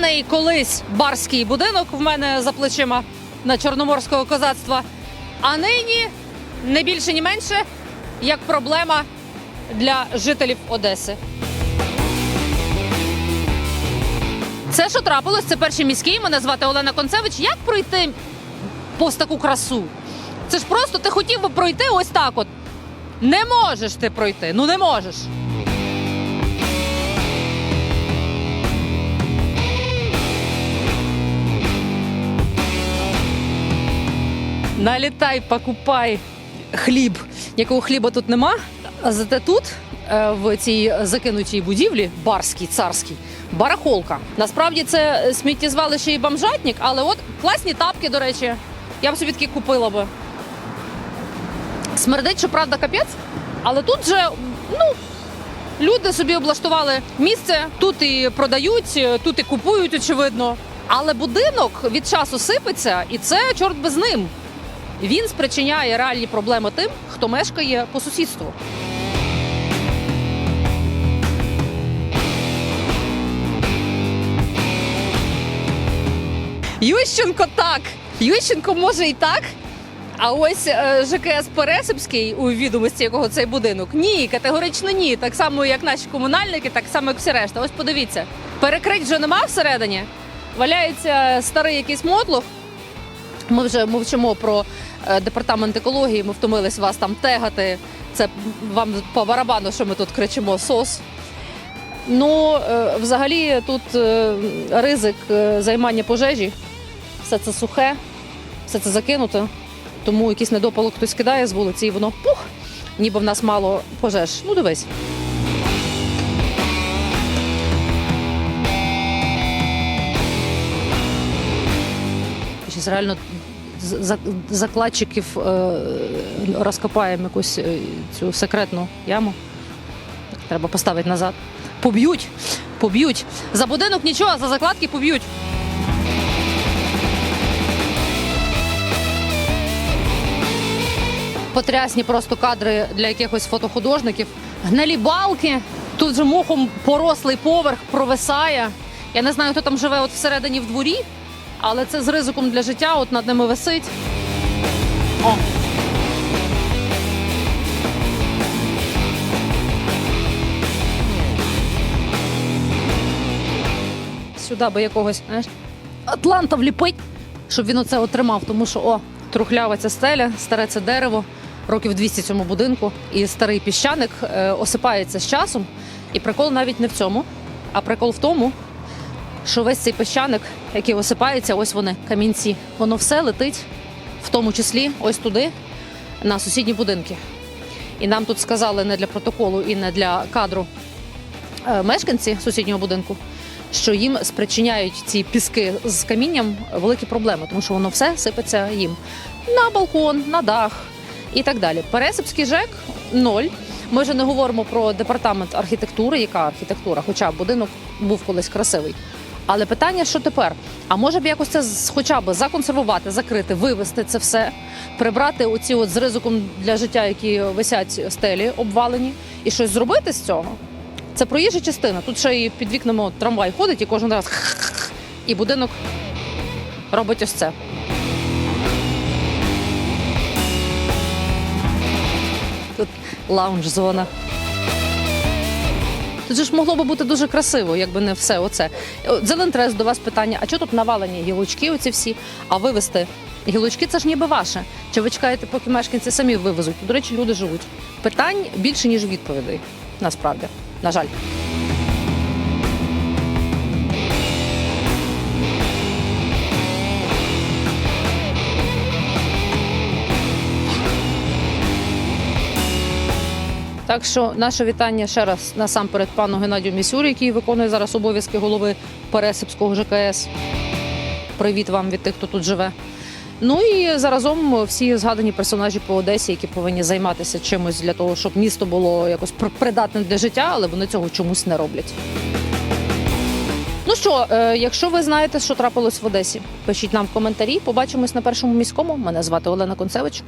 Згаданий колись барський будинок в мене за плечима на чорноморського козацтва. А нині не більше, ні менше, як проблема для жителів Одеси. Це що трапилось? Це перший міський. Мене звати Олена Концевич. Як пройти повз таку красу? Це ж просто ти хотів би пройти ось так. От не можеш ти пройти. Ну не можеш. Налітай, покупай хліб. Якого хліба тут нема. Зате тут, е, в цій закинутій будівлі, барській, царській, барахолка. Насправді це сміттєзвалище і бомжатник, але от класні тапки, до речі. Я б собі такі купила би. Смердить, що правда, капець, але тут же, ну, люди собі облаштували місце, тут і продають, тут і купують, очевидно. Але будинок від часу сипеться, і це чорт би з ним. Він спричиняє реальні проблеми тим, хто мешкає по сусідству. Ющенко так. Ющенко може і так. А ось е, ЖКС Пересипський, у відомості якого цей будинок, ні, категорично ні. Так само, як наші комунальники, так само, як всі решта. Ось подивіться, перекрить вже нема всередині. Валяється старий якийсь мотлох. Ми вже мовчимо про е, департамент екології. Ми втомились вас там тегати. Це вам по барабану, що ми тут кричимо сос. Ну, е, взагалі, тут е, ризик займання пожежі, все це сухе, все це закинуто. Тому якийсь недопалок хтось кидає з вулиці, і воно пух, ніби в нас мало пожеж. Ну, дивись. Реально закладчиків е, розкопаємо якусь е, цю секретну яму. Треба поставити назад. Поб'ють, поб'ють. За будинок нічого, за закладки поб'ють. Потрясні просто кадри для якихось фотохудожників. Гнилі балки. Тут же мохом порослий поверх провисає. Я не знаю, хто там живе от всередині в дворі, але це з ризиком для життя, от над ними висить. О. Сюди би якогось, знаєш, Атланта вліпить, щоб він оце отримав, тому що о, трухлява ця стеля, старе це дерево, років 200 цьому будинку, і старий піщаник е, осипається з часом. І прикол навіть не в цьому, а прикол в тому, що весь цей піщаник, який осипається, ось вони, камінці, воно все летить, в тому числі ось туди, на сусідні будинки. І нам тут сказали не для протоколу і не для кадру е, мешканці сусіднього будинку, що їм спричиняють ці піски з камінням великі проблеми, тому що воно все сипеться їм на балкон, на дах і так далі. Пересипський ЖЕК ноль. Ми вже не говоримо про департамент архітектури, яка архітектура, хоча будинок був колись красивий. Але питання, що тепер? А може б якось це хоча б законсервувати, закрити, вивести це все, прибрати оці от з ризиком для життя, які висять стелі обвалені, і щось зробити з цього? Це проїжджа частина. Тут ще і під вікнами трамвай ходить і кожен раз і будинок робить ось це. Тут лаунж-зона. Же ж могло би бути дуже красиво, якби не все оце. Зелентрес до вас питання: а чого тут навалені гілочки оці всі? А вивезти гілочки це ж ніби ваше. Чи ви чекаєте, поки мешканці самі вивезуть? До речі, люди живуть. Питань більше, ніж відповідей. Насправді, на жаль. Так що наше вітання ще раз насамперед пану Геннадію Місюрі, який виконує зараз обов'язки голови Пересипського ЖКС. Привіт вам від тих, хто тут живе. Ну і заразом всі згадані персонажі по Одесі, які повинні займатися чимось для того, щоб місто було якось пр- придатним для життя, але вони цього чомусь не роблять. Ну що, е, якщо ви знаєте, що трапилось в Одесі, пишіть нам в коментарі. Побачимось на першому міському. Мене звати Олена Концевич.